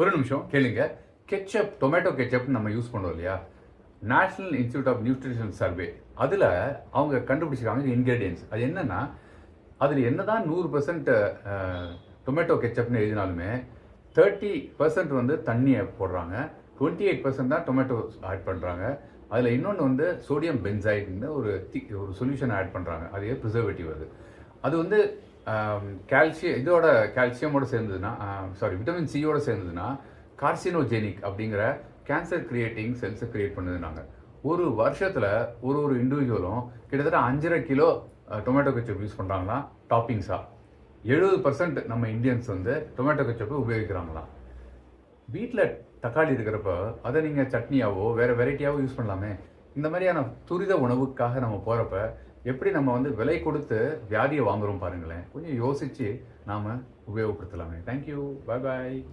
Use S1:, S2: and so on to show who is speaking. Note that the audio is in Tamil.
S1: ஒரு நிமிஷம் கேளுங்க. கெச்சப் டொமேட்டோ கெச்சப் நம்ம யூஸ் பண்ணுவோம் இல்லையா? National Institute of Nutrition survey அதில் அவங்க கண்டுபிடிச்சிருக்காங்க இன்கிரீடியன்ஸ் அது என்னன்னா அதில் என்ன தான் நூறு பர்சன்ட் டொமேட்டோ கெச்சப்னு எழுதினாலுமே தேர்ட்டி பர்சன்ட் வந்து தண்ணியை போடுறாங்க. டுவெண்ட்டி எயிட் பர்சன்ட் தான் டொமேட்டோ ஆட் பண்ணுறாங்க அதில் இன்னொன்று வந்து சோடியம் பென்சைட்னு ஒரு தி ஒரு சொல்யூஷன் ஆட் பண்ணுறாங்க அது ப்ரிசர்வேட்டிவ் அது? அது வந்து கால்சியம் இதோட கால்சியமோட சேர்ந்ததுன்னா சாரி விட்டமின் சியோட சேர்ந்ததுன்னா கார்சினோஜெனிக் அப்படிங்கிற கேன்சர் கிரியேட்டிங் செல்ஸை கிரியேட் பண்ணுதுனாங்க ஒரு வருஷத்தில் ஒரு ஒரு இண்டிவிஜுவலும் கிட்டத்தட்ட அஞ்சரை கிலோ டொமேட்டோ கெச்சப் யூஸ் பண்ணுறாங்களா டாப்பிங்ஸாக எழுபது பர்சன்ட் நம்ம இந்தியன்ஸ் வந்து டொமேட்டோ கெச்சப்பை உபயோகிக்கிறாங்களாம். வீட்டில் தக்காளி இருக்கிறப்ப அதை நீங்கள் சட்னியாவோ வேறு வெரைட்டியாவோ யூஸ் பண்ணலாமே. இந்த மாதிரியான துரித உணவுக்காக நம்ம போகிறப்ப எப்படி நம்ம வந்து விலை கொடுத்து வியாதியை வாங்குறோம் பாருங்களேன்? கொஞ்சம் யோசித்து நாம் உபயோகப்படுத்தலாமே. தேங்க்யூ பாய் பாய்